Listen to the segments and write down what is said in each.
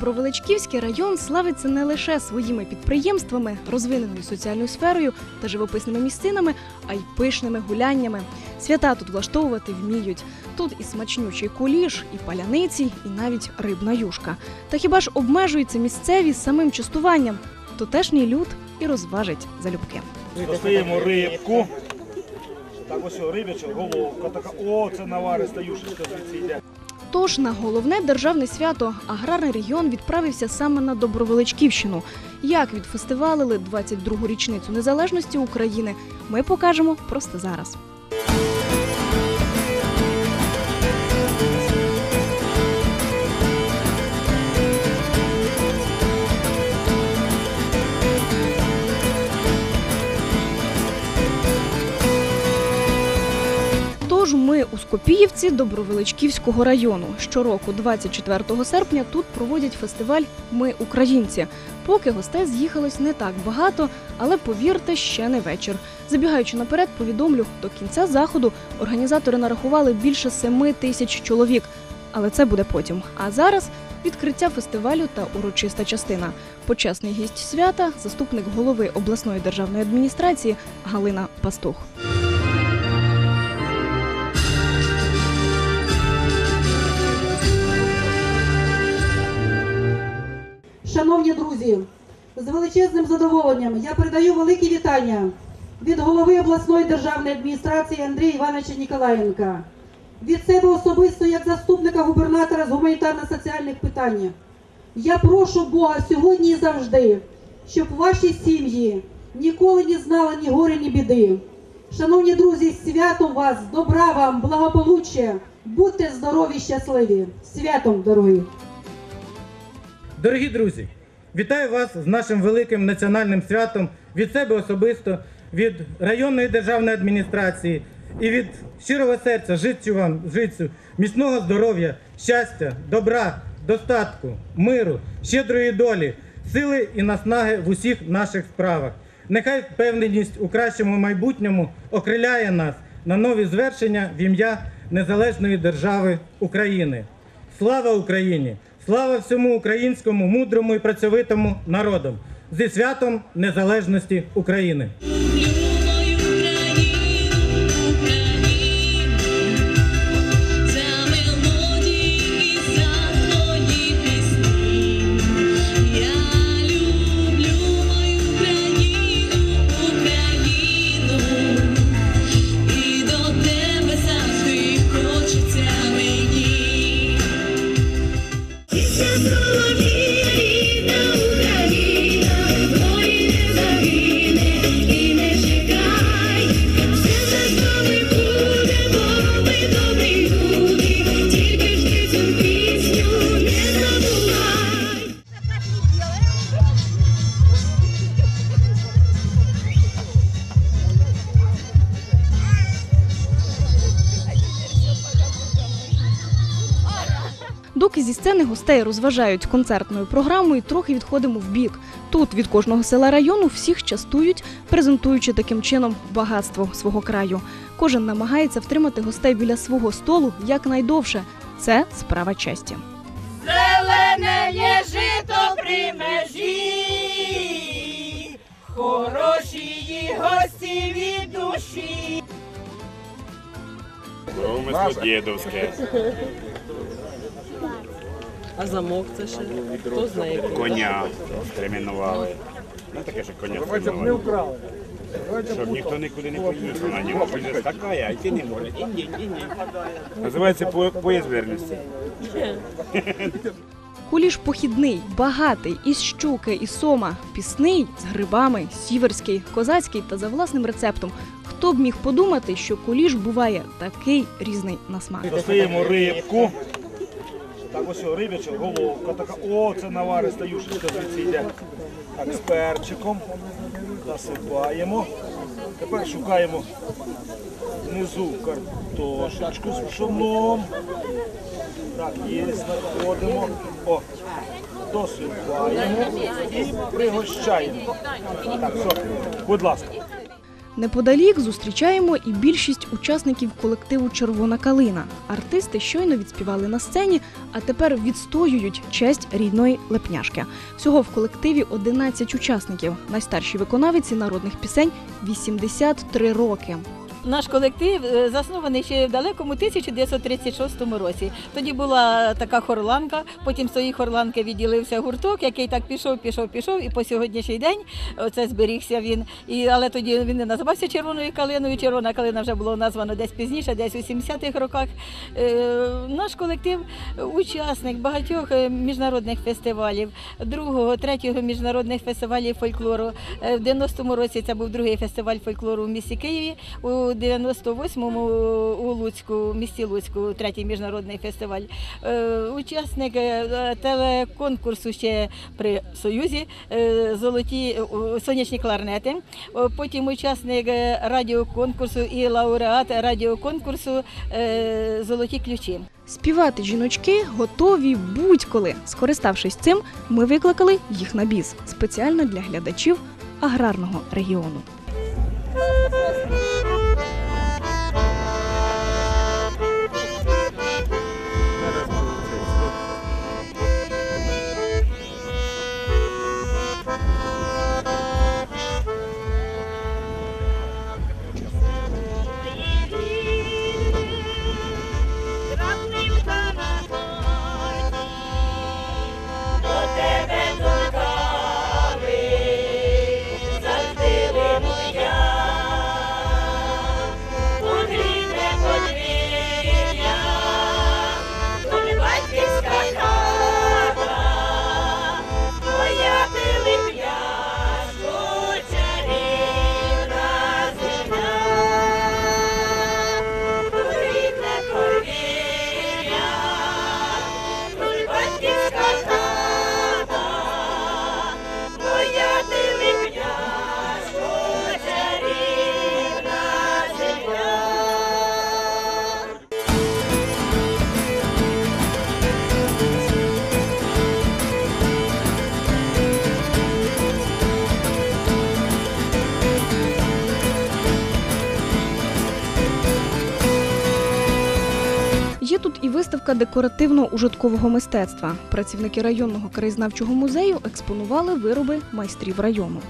Добровеличківський район славиться не лише своїми підприємствами, розвиненою соціальною сферою та живописними місцинами, а й пишними гуляннями. Свята тут влаштовувати вміють. Тут і смачнючий куліш, і паляниці, і навіть рибна юшка. Та хіба ж обмежуються місцеві самим частуванням? Тутешній люд і розважить залюбки. Достаємо рибку. Так ось рибяча головка така. О, це навариста юшечка звідси йде. Тож на головне державне свято аграрний регіон відправився саме на Добровеличківщину. Як відфестивалили 22-гу річницю незалежності України, ми покажемо просто зараз. Тож ми у Скопіївці Добровеличківського району. Щороку, 24 серпня, тут проводять фестиваль Ми українці. Поки гостей з'їхалось не так багато, але повірте, ще не вечір. Забігаючи наперед, повідомлю, до кінця заходу організатори нарахували більше семи тисяч чоловік. Але це буде потім. А зараз відкриття фестивалю та урочиста частина. Почесний гість свята, заступник голови обласної державної адміністрації Галина Пастух. Шановні друзі, з величезним задоволенням я передаю великі вітання від голови обласної державної адміністрації Андрія Івановича Ніколаєнка, від себе особисто як заступника губернатора з гуманітарно-соціальних питань. Я прошу Бога сьогодні і завжди, щоб ваші сім'ї ніколи не знали ні горя, ні біди. Шановні друзі, святом вас, добра вам, благополуччя, будьте здорові, щасливі. Святом, дорогі! Дорогі друзі, вітаю вас з нашим великим національним святом від себе особисто, від районної державної адміністрації і від щирого серця життю вам, життю, міцного здоров'я, щастя, добра, достатку, миру, щедрої долі, сили і наснаги в усіх наших справах. Нехай впевненість у кращому майбутньому окриляє нас на нові звершення в ім'я незалежної держави України. Слава Україні! Слава всьому українському мудрому і працьовитому народу зі святом незалежності України! Доки зі сцени гостей розважають концертною програмою, трохи відходимо в бік. Тут від кожного села району всіх частують, презентуючи таким чином багатство свого краю. Кожен намагається втримати гостей біля свого столу якнайдовше. Це справа честі. Зелене є жито при межі, хороші її гості від душі. Ромество дідовське, А замок це ще хто знає. коня стременували. Ну таке, що коня стременували. Щоб ніхто нікуди не поїхав на. Хоч не скакає, а йти не може. Інді, інді. Називається по- поїзд верності. Куліш похідний, багатий, із щуки, і сома, пісний з грибами, сіверський, козацький та за власним рецептом. Хто б міг подумати, що куліш буває такий різний на смак. Достаємо рибку. Так ось рибяча головка така. О, це навариста юшечка звідси йде. Так, з перчиком. Насипаємо. Тепер шукаємо внизу картошечку з пшоном. Так, є, знаходимо. О, досипаємо і пригощаємо. Так, все, будь ласка. Неподалік зустрічаємо і більшість учасників колективу Червона калина. Артисти щойно відспівали на сцені, а тепер відстоюють честь рідної лепняшки. Всього в колективі 11 учасників. Найстаршій виконавиці народних пісень 83 роки. Наш колектив е, заснований ще в далекому 1936 році. Тоді була така хорланка, потім з тої хорланки відділився гурток, який так пішов, пішов, пішов, і по сьогоднішній день це зберігся він. І, але тоді він не називався червоною калиною. Червона калина вже було названо десь пізніше, десь у 70-х роках. Е, Наш колектив учасник багатьох е, міжнародних фестивалів, другого, третього міжнародних фестивалів фольклору. В 90-му році це був другий фестиваль фольклору в місті Києві. У 98-му у Луцьку, в місті Луцьку, третій міжнародний фестиваль. Е, Учасник е, телеконкурсу ще при Союзі е, золоті е, сонячні кларнети. Потім учасник е, радіоконкурсу і лауреат радіоконкурсу е, Золоті ключі. Співати жіночки готові будь-коли. Скориставшись цим, ми викликали їх на біс спеціально для глядачів аграрного регіону. Виставка декоративно-ужиткового мистецтва. Працівники районного краєзнавчого музею експонували вироби майстрів району.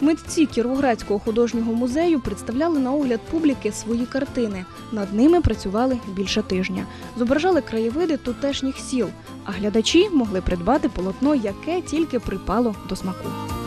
Митці Кіровоградського художнього музею представляли на огляд публіки свої картини. Над ними працювали більше тижня. Зображали краєвиди тутешніх сіл, а глядачі могли придбати полотно, яке тільки припало до смаку.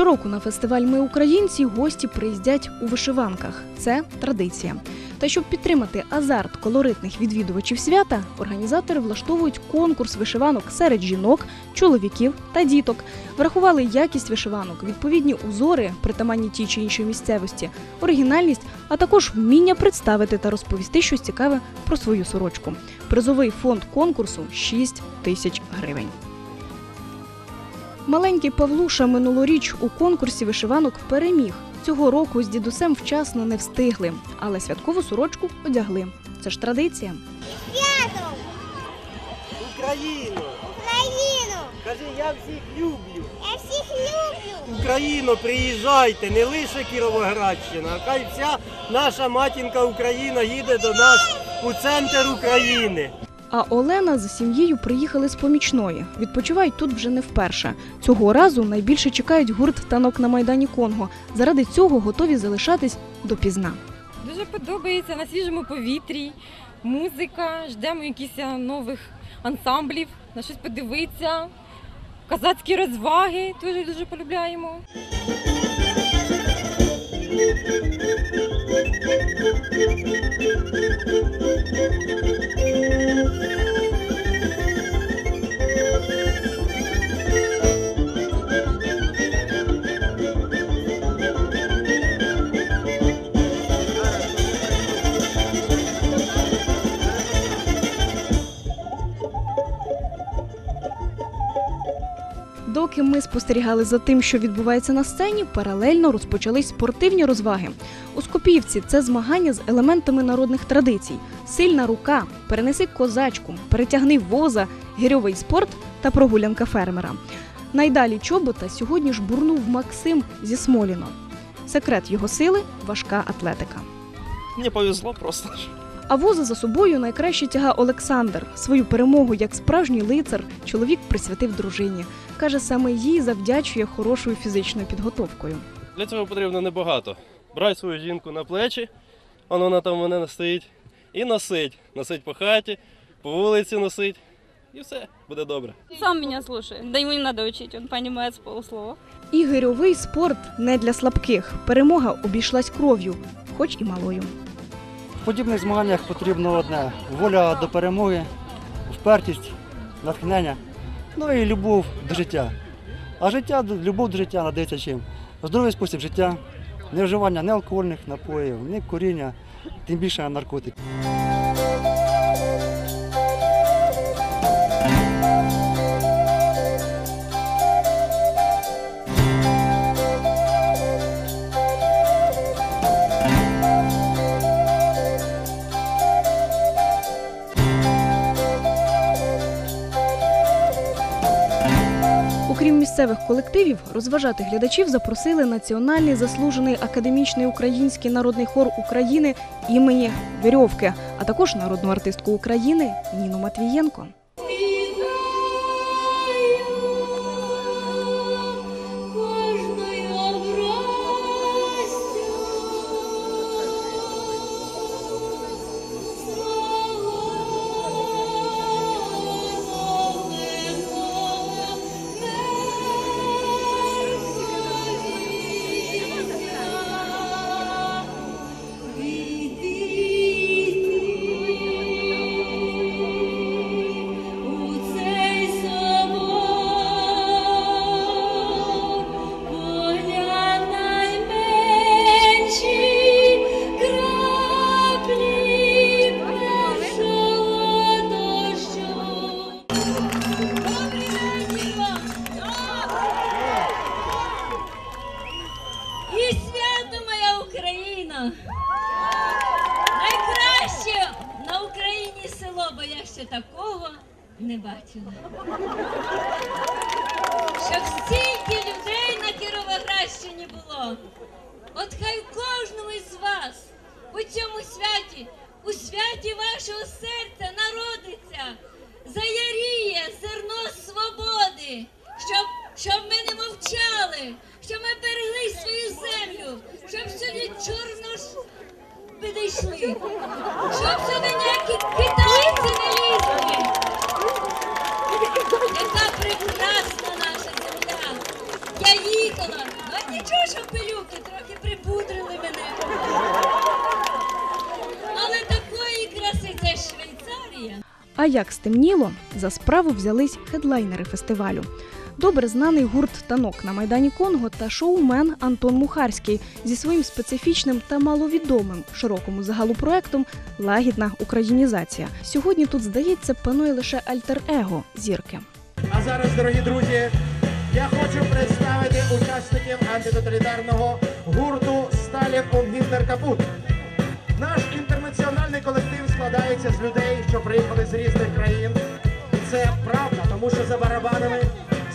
Щороку на фестиваль Ми українці гості приїздять у вишиванках. Це традиція. Та щоб підтримати азарт колоритних відвідувачів свята, організатори влаштовують конкурс вишиванок серед жінок, чоловіків та діток. Врахували якість вишиванок, відповідні узори, притаманні тій чи іншій місцевості, оригінальність, а також вміння представити та розповісти щось цікаве про свою сорочку. Призовий фонд конкурсу 6 тисяч гривень. Маленький Павлуша минулоріч у конкурсі вишиванок переміг. Цього року з дідусем вчасно не встигли, але святкову сорочку одягли. Це ж традиція. Україну! Україну! Кажи, я всіх люблю. Я всіх люблю! Україно, приїжджайте, не лише Кіровоградщина, а хай вся наша матінка Україна їде до нас у центр України. А Олена з сім'єю приїхали з помічної. Відпочивають тут вже не вперше. Цього разу найбільше чекають гурт танок на майдані Конго. Заради цього готові залишатись допізна. Дуже подобається на свіжому повітрі, музика, ждемо якихось нових ансамблів, на щось подивитися, казацькі розваги теж дуже полюбляємо. До спостерігали за тим, що відбувається на сцені, паралельно розпочались спортивні розваги. У Скопіївці це змагання з елементами народних традицій: сильна рука, перенеси козачку, перетягни воза, гірьовий спорт та прогулянка фермера. Найдалі чобота сьогодні ж бурнув Максим зі Смоліно. Секрет його сили важка атлетика. Мне повезло просто. А воза за собою найкраще тяга Олександр. Свою перемогу як справжній лицар чоловік присвятив дружині. Каже, саме їй завдячує хорошою фізичною підготовкою. Для цього потрібно небагато. Брати свою жінку на плечі, вона там мене стоїть, і носить. Носить по хаті, по вулиці носить. І все, буде добре. Сам меня слушает. Да ему не надо учить, он понимает с полуслова. І гирьовий спорт не для слабких. Перемога обійшлась кров'ю, хоч і малою. В подібних змаганнях потрібно одне воля до перемоги, впертість, натхнення, ну і любов до життя. А життя, любов до життя надається чим? Здоровий спосіб життя, не вживання ні алкогольних напоїв, ні куріння, тим більше наркотиків. Окрім місцевих колективів, розважати глядачів запросили Національний заслужений академічний український народний хор України імені Вірьовки, а також народну артистку України Ніну Матвієнко. Ще такого не бачила. Щоб стільки людей на Кіровоградщині було. От хай кожному із вас у цьому святі, у святі вашого серця народиться, заяріє зерно свободи, щоб, щоб ми не мовчали, щоб ми берегли свою землю, щоб сюди чорно підійшли, щоб сюди ніякі китайці не лізли. Яка прекрасна наша земля. Я їхала, а нічого, що пилюки трохи припудрили мене. Але такої краси це Швейцарія. А як стемніло, за справу взялись хедлайнери фестивалю. Добре знаний гурт танок на майдані Конго та шоумен Антон Мухарський зі своїм специфічним та маловідомим широкому загалу проектом Лагідна українізація. Сьогодні тут, здається, панує лише альтер-его зірки. А зараз, дорогі друзі, я хочу представити учасників антитоталітарного гурту Сталін Гітлер Капут. Наш інтернаціональний колектив складається з людей, що приїхали з різних країн. Це правда, тому що за барабанами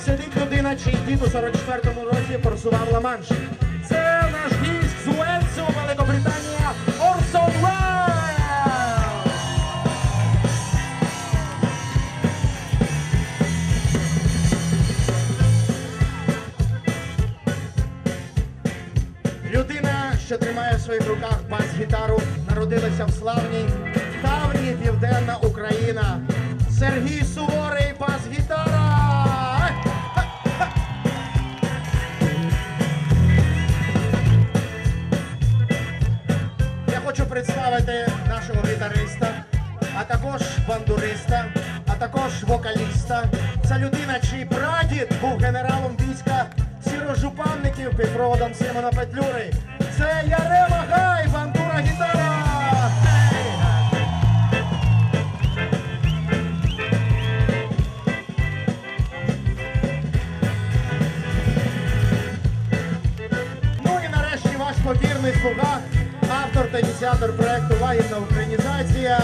сидить людина, чий дід у 44-му році просував Ла-Манш. Це наш гість з Уельсу, Великобританія Орсон Уеллс! Людина, що тримає в своїх руках бас-гітару, народилася в славній давній південна Україна. Сергій Суворий, Поздравити нашого гітариста, а також бандуриста, а також вокаліста. Це людина, чий прадід був генералом війська сірожупанників під проводом Симона Петлюри. Це Ярема Гай, бандура гітара. Ну і нарешті ваш повірний слуга та ініціатор проекту Лагідна українізація!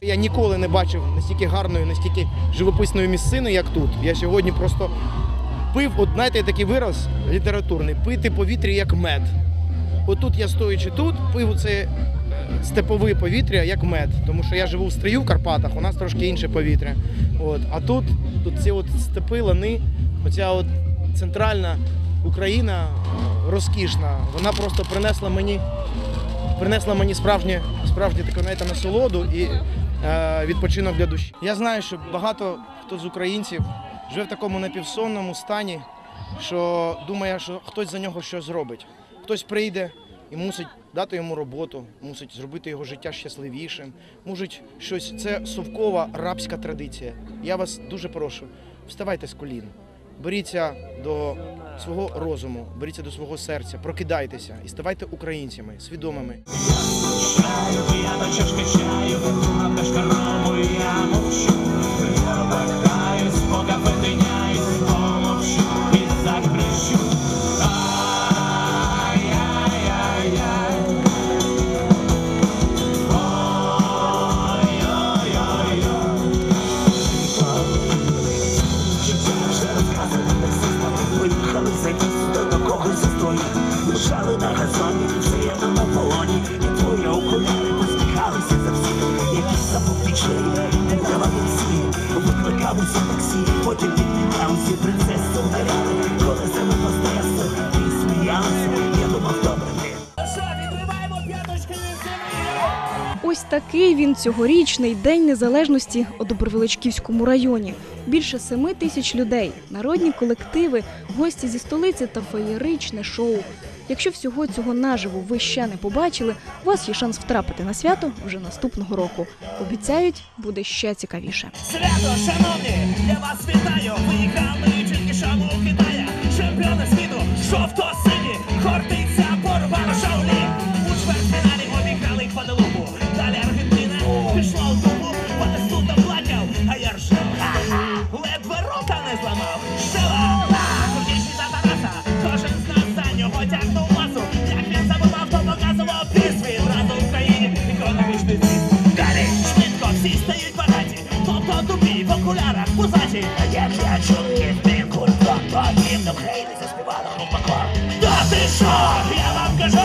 Я ніколи не бачив настільки гарної, настільки живописної місцини, як тут. Я сьогодні просто пив, от знаєте, такий вираз літературний, пити повітря як мед. Отут я стоячи тут, пив це степове повітря як мед. Тому що я живу в стрию в Карпатах, у нас трошки інше повітря. От. А тут, тут ці от степи, лани, оця от центральна Україна розкішна, вона просто принесла мені принесла мені справжнє, справжнє таке знаєте, насолоду і е, відпочинок для душі. Я знаю, що багато хто з українців живе в такому напівсонному стані, що думає, що хтось за нього щось зробить. Хтось прийде і мусить дати йому роботу, мусить зробити його життя щасливішим, мусить щось. Це совкова рабська традиція. Я вас дуже прошу, вставайте з колін. Беріться до свого розуму, беріться до свого серця, прокидайтеся і ставайте українцями, свідомими. Я. Я такий він цьогорічний День Незалежності у Добровеличківському районі. Більше семи тисяч людей, народні колективи, гості зі столиці та феєричне шоу. Якщо всього цього наживо ви ще не побачили, у вас є шанс втрапити на свято вже наступного року. Обіцяють, буде ще цікавіше. Свято, шановні, я вас вітаю. Виїхали тобто тупі в окулярах позаді як я чув, по курва, то гімн України заспівала група Кор Та ти що? Я